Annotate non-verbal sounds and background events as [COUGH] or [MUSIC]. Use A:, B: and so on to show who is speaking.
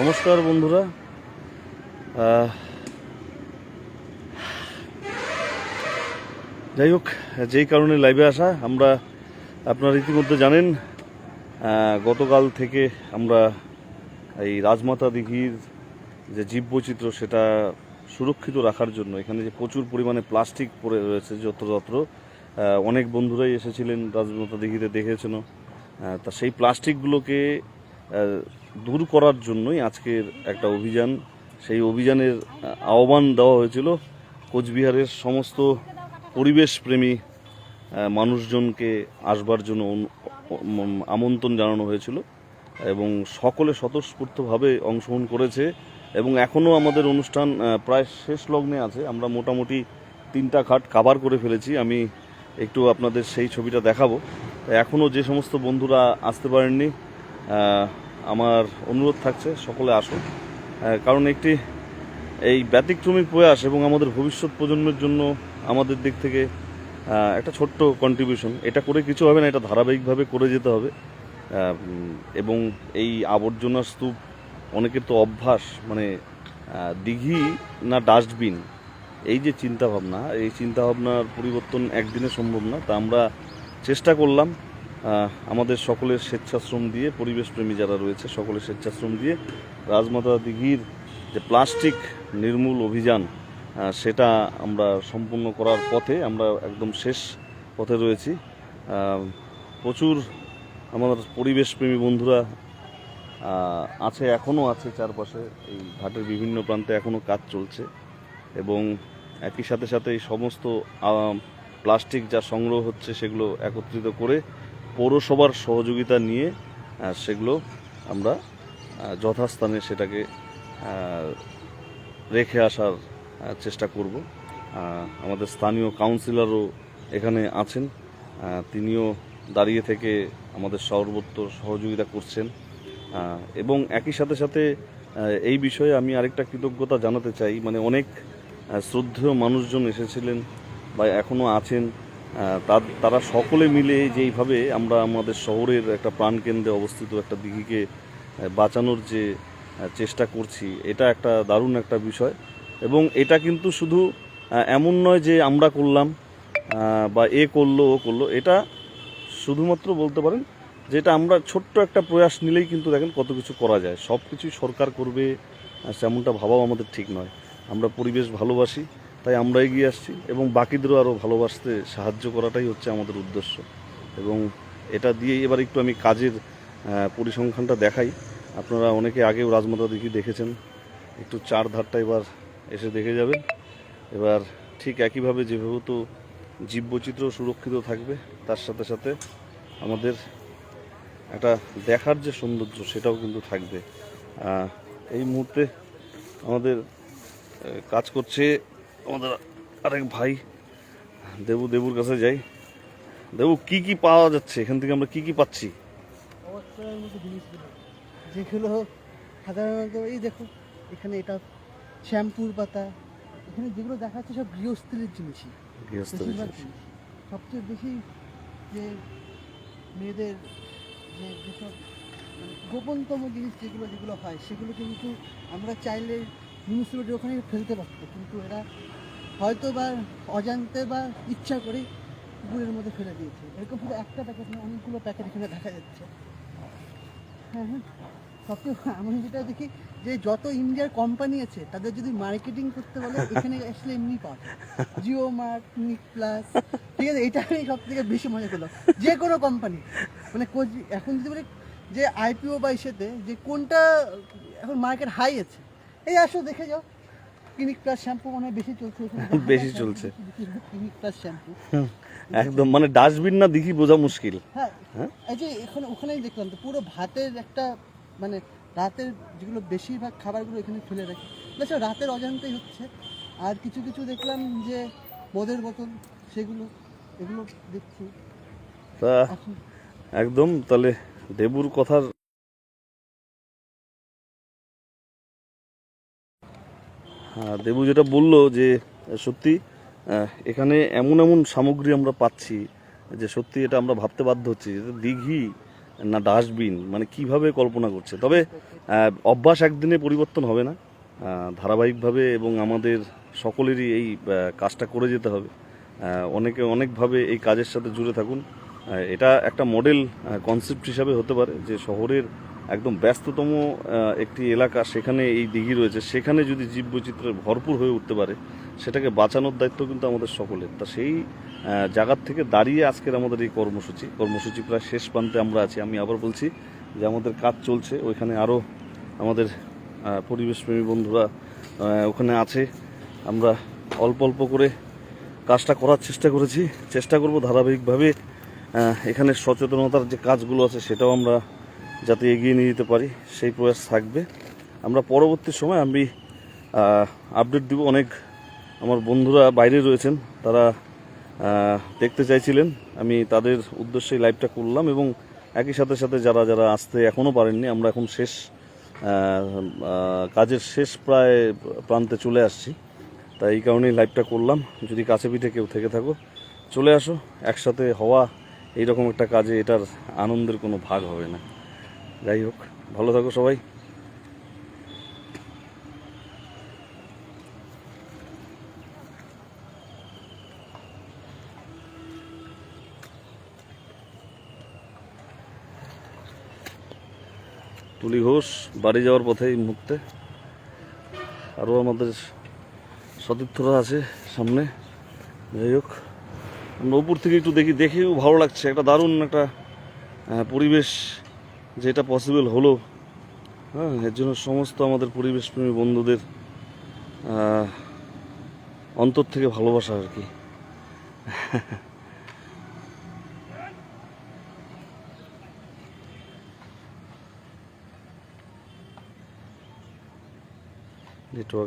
A: নমস্কার বন্ধুরা। যাই হোক, যেই কারণে লাইভে আসা, আমরা আপনারা ইতিমধ্যে জানেন গতকাল থেকে আমরা এই রাজমাতা দিঘির যে জীববৈচিত্র্য, সেটা সুরক্ষিত রাখার জন্য, এখানে যে প্রচুর পরিমাণে প্লাস্টিক পড়ে রয়েছে, যত্রতত্র অনেক বন্ধুরাই এসেছিলেন রাজমাতা দিঘিতে দেখেছেন তা সেই প্লাস্টিকগুলোকে দূর করার জন্যই আজকের একটা অভিযান। সেই অভিযানের আহ্বান দেওয়া হয়েছিল কোচবিহারের সমস্ত পরিবেশপ্রেমী আহ, মানুষজনকে আসবার জন্য আমন্ত্রণ জানানো হয়েছিল এবং সকলে স্বতঃস্ফূর্তভাবে অংশগ্রহণ করেছে এবং এখনও আমাদের অনুষ্ঠান প্রায় শেষ লগ্নে আছে। আমরা মোটামুটি তিনটা ঘাট কাভার করে ফেলেছি। আমি একটু আপনাদের সেই ছবিটা দেখাবো। এখনও যে সমস্ত বন্ধুরা আসতে পারেননি আমার অনুরোধ থাকছে, সকলে আসুন। কারণ একটি এই ব্যতিক্রমী প্রয়াস এবং আমাদের ভবিষ্যৎ প্রজন্মের জন্য আমাদের দিক থেকে একটা ছোট্ট কন্ট্রিবিউশন এটা করে কিছু হবে না, এটা ধারাবাহিকভাবে করে যেতে হবে। এবং এই আবর্জনা স্তূপ অনেকের তো অভ্যাস মানে দিঘি না ডাস্টবিন, এই যে চিন্তাভাবনা, এই চিন্তাভাবনার পরিবর্তন একদিনে সম্ভব না। তা আমরা চেষ্টা করলাম আমাদের সকলের স্বেচ্ছাশ্রম দিয়ে, পরিবেশপ্রেমী যারা রয়েছে, সকলের স্বেচ্ছাশ্রম দিয়ে রাজমাতা দিঘির যে প্লাস্টিক নির্মূল অভিযান সেটা আমরা সম্পূর্ণ করার পথে আমরা একদম শেষ পথে রয়েছি। প্রচুর আমাদের পরিবেশপ্রেমী বন্ধুরা আছে এখনও আছে চারপাশে, এই ঘাটের বিভিন্ন প্রান্তে এখনও কাজ চলছে এবং একই সাথে সাথে এই সমস্ত প্লাস্টিক যা সংগ্রহ হচ্ছে সেগুলো একত্রিত করে পৌরসভার সহযোগিতা নিয়ে সেগুলো আমরা যথাস্থানে সেটাকে রেখে আসার চেষ্টা করব। আমাদের স্থানীয় কাউন্সিলরও এখানে আছেন। তিনিও দাঁড়িয়ে থেকে আমাদের সর্বত্র সহযোগিতা করছেন। এবং একই সাথে সাথে এই বিষয়ে আমি আরেকটা কৃতজ্ঞতা জানাতে চাই। মানে অনেক শ্রদ্ধেয় মানুষজন এসেছিলেন বা এখনও আছেন। তার- সকলে মিলে যেইভাবে আমরা আমাদের শহরের একটা প্রাণকেন্দ্রে অবস্থিত একটা দিঘিকে বাঁচানোর যে চেষ্টা করছি, এটা একটা দারুণ একটা বিষয়। এবং এটা কিন্তু শুধু এমন নয় যে আমরা করলাম বা এ করল, ও করল, এটা শুধুমাত্র বলতে পারেন যেটা আমরা ছোট্ট একটা প্রয়াস নিলেই কিন্তু দেখেন কত কিছু করা যায়। সব কিছুই সরকার করবে তেমনটা ভাবাও আমাদের ঠিক নয়। আমরা পরিবেশ ভালোবাসি তাই আমরা এগিয়ে আসছি এবং বাকিদেরও আরও ভালোবাসতে সাহায্য করাটাই হচ্ছে আমাদের উদ্দেশ্য। এবং এটা দিয়েই এবার একটু আমি কাজের পরিসংখ্যানটা দেখাই। আপনারা অনেকে আগেও রাজমাতা দিঘি দেখেছেন। একটু চার ধারটা এবার এসে দেখে যাবেন। এবার ঠিক একইভাবে যেভাবে তো জীববৈচিত্র সুরক্ষিত থাকবে, তার সাথে সাথে আমাদের একটা দেখার যে সৌন্দর্য, সেটাও কিন্তু থাকবে। এই মুহূর্তে আমাদের কাজ করছে আমাদের আরেক ভাই দেবু দেবুর কাছে যাই। দেবু কি কি পাওয়া যাচ্ছে? এখান থেকে আমরা কি কি পাচ্ছি?
B: যেগুলো সাধারণত এই দেখো এখানে এটা শ্যাম্পুর পাতা এখানে যেগুলো দেখা যাচ্ছে সব গৃহস্থলীর জিনিসই। সবচেয়ে বেশি যে মেয়েদের যে যেসব মানে গোপনতম জিনিস যেগুলো যেগুলো হয় সেগুলো কিন্তু আমরা চাইলে মিউনিসিপ্যালিটির ওখানে ফেলতে পারতো। কিন্তু এরা হয়তো বা অজান্তে বা ইচ্ছা করে পুকুরের মধ্যে ফেলে দিয়েছে। এরকম শুধু একটা প্যাকেট না, অনেকগুলো প্যাকেট এখানে দেখা যাচ্ছে। হ্যাঁ হ্যাঁ। সবচেয়ে আমি যেটা দেখি যে যত ইন্ডিয়ার কোম্পানি আছে, তাদের যদি মার্কেটিং করতে বলে, এখানে আসলে এমনি পাওয়া জিও মার্ট নিক প্লাস ঠিক আছে, এটা আমি সব থেকে বেশি মজা করলাম। যে কোনো কোম্পানি মানে এখন যদি বলি যে আইপিও বা ইসেতে, যে কোনটা এখন মার্কেট হাই আছে, এই আসো দেখে যাও। ক্লিনিক প্লাস শ্যাম্পু মনে বেশি চলছে [LAUGHS]
A: বেশি চলছে।
B: ক্লিনিক প্লাস শ্যাম্পু
A: একদম। মানে ডাস্টবিন না দেখি বোঝা মুশকিল।
B: হ্যাঁ
A: হ্যাঁ?
B: এই যে এখানে ওখানেই দেখলাম তো পুরো ভাতের একটা মানে রাতের যেগুলো বেশিরভাগ খাবারগুলো এখানে ফেলে রাখি। আচ্ছা রাতের অজান্তেই হচ্ছে। আর কিছু কিছু দেখলাম যে মদের বোতল সেগুলো এগুলো দেখছি।
A: তা একদম তাহলে দেবুর কথার দেবু যেটা বলল যে সত্যি এখানে এমন এমন সামগ্রী আমরা পাচ্ছি যে সত্যি এটা আমরা ভাবতে বাধ্য হচ্ছি দিঘি না ডাস্টবিন মানে কীভাবে কল্পনা করছে? তবে অভ্যাস একদিনে পরিবর্তন হবে না। ধারাবাহিকভাবে এবং আমাদের সকলেরই এই কাজটা করে যেতে হবে। অনেকে অনেকভাবে এই কাজের সাথে জুড়ে থাকুন। এটা একটা মডেল কনসেপ্ট হিসাবে হতে পারে যে শহরের একদম ব্যস্ততম একটি এলাকা, সেখানে এই দিঘি রয়েছে। সেখানে যদি জীববৈচিত্র্যের ভরপুর হয়ে উঠতে পারে, সেটাকে বাঁচানোর দায়িত্ব কিন্তু আমাদের সকলের। তা সেই জায়গার থেকে দাঁড়িয়ে আজকের আমাদের এই কর্মসূচি কর্মসূচি প্রায় শেষ প্রান্তে আমরা আছি। আমি আবার বলছি যে আমাদের কাজ চলছে, ওইখানে আরও আমাদের পরিবেশপ্রেমী বন্ধুরা ওখানে আছে। আমরা অল্প অল্প করে কাজটা করার চেষ্টা করেছি। চেষ্টা করব ধারাবাহিকভাবে এখানে সচেতনতার যে কাজগুলো আছে, সেটাও আমরা যাতে এগিয়ে নিয়ে যেতে পারি, সেই প্রয়াস থাকবে। আমরা পরবর্তী সময় আমি আপডেট দিব অনেক আমার বন্ধুরা বাইরে রয়েছেন, তারা দেখতে চাইছিলেন। আমি তাদের উদ্দেশ্যে লাইভটা করলাম এবং একই সাথে সাথে যারা যারা আসতে এখনও পারেননি, আমরা এখন শেষ কাজের শেষ প্রায় প্রান্তে চলে আসছি। তাই এই কারণেই লাইভটা করলাম। যদি কাছে পিঠে কেউ থেকে থাকো, চলে আসো। একসাথে হওয়া এইরকম একটা কাজে এটার আনন্দের কোনো ভাগ হবে না। যাই হোক, ভালো থাকো সবাই। তুলি ঘোষ, বাড়ি যাওয়ার পথে এই মুহূর্তে। আরও আমাদের সতীর্থরা আছে সামনে। যাই হোক, আমরা উপর থেকে একটু দেখি, দেখেও ভালো লাগছে। একটা দারুণ একটা পরিবেশ যেটা পসিবল হলো হ্যাঁ এর জন্য সমস্ত আমাদের পরিবেশপ্রেমী বন্ধুদের অন্তর থেকে ভালোবাসা আর কি। [LAUGHS] নেটওয়ার্ক